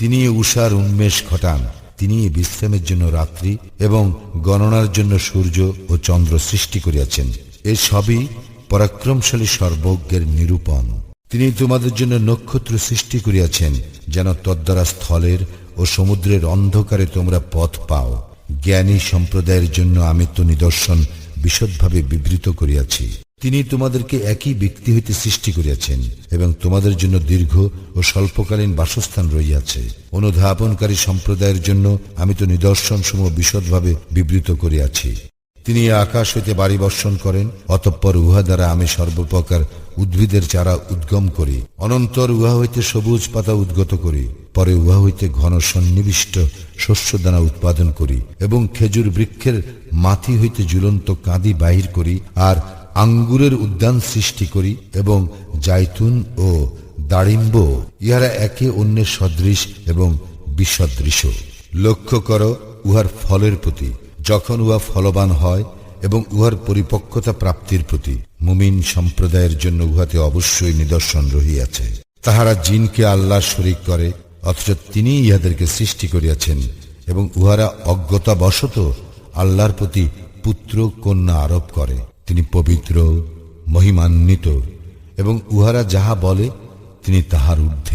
তিনি উষার উন্মেষ ঘটান। তিনি বিশ্রামের জন্য রাত্রি এবং গণনার জন্য সূর্য ও চন্দ্র সৃষ্টি করিয়াছেন। এ সবই পরাক্রমশালী সর্বজ্ঞের নিরূপণ। তিনি তোমাদের জন্য নক্ষত্র সৃষ্টি করিয়াছেন, যেন তদ্বারা স্থলের ও সমুদ্রের অন্ধকারে তোমরা পথ পাও। জ্ঞানী সম্প্রদায়ের জন্য আমি তো নিদর্শন বিশদভাবে বিবৃত করিয়াছি। তিনি তোমাদেরকে একই ব্যক্তি হইতে সৃষ্টি করিয়াছেন এবং তোমাদের জন্য দীর্ঘ ও স্বল্পকালীন বাসস্থান রইয়াছে অনুধাবনকারী সম্প্রদায়ের জন্য আমি তো নিদর্শন সমূহ বিশদভাবে বিবৃত করিয়াছি। তিনি আকাশ হইতে বাড়ি বর্ষণ করেন, অতঃপর উহা দ্বারা আমি সর্বপ্রকার উদ্ভিদের চারা উদ্গম করি। অনন্তর উহা হইতে সবুজ পাতা উদ্গত করি, পরে উহা হইতে ঘন সন্নিবিষ্ট শস্যদানা উৎপাদন করি এবং খেজুর বৃক্ষের মাথি হইতে ঝুলন্ত কাঁদি বাহির করি আর আঙ্গুরের উদ্যান সৃষ্টি করি এবং জাইতুন ও দাড়িম্ব ইহারা একে অন্যের সদৃশ এবং বিসদৃশ। লক্ষ্য করো, উহার ফলের প্রতি যখন উহা ফলবান হয় এবং উহার পরিপক্কতা প্রাপ্তির প্রতি, মুমিন সম্প্রদায়ের জন্য উহাতে অবশ্যই নিদর্শন রহিয়াছে। তাহারা জিনকে আল্লাহ শরিক করে, অথচ তিনি ইহাদেরকে সৃষ্টি করিয়াছেন এবং উহারা অজ্ঞতাবশত আল্লাহর প্রতি পুত্র কন্যা আরোপ করে। তিনি পবিত্র, মহিমান্বিত এবং উহারা যাহা বলে, তিনি তাহার ঊর্ধ্বে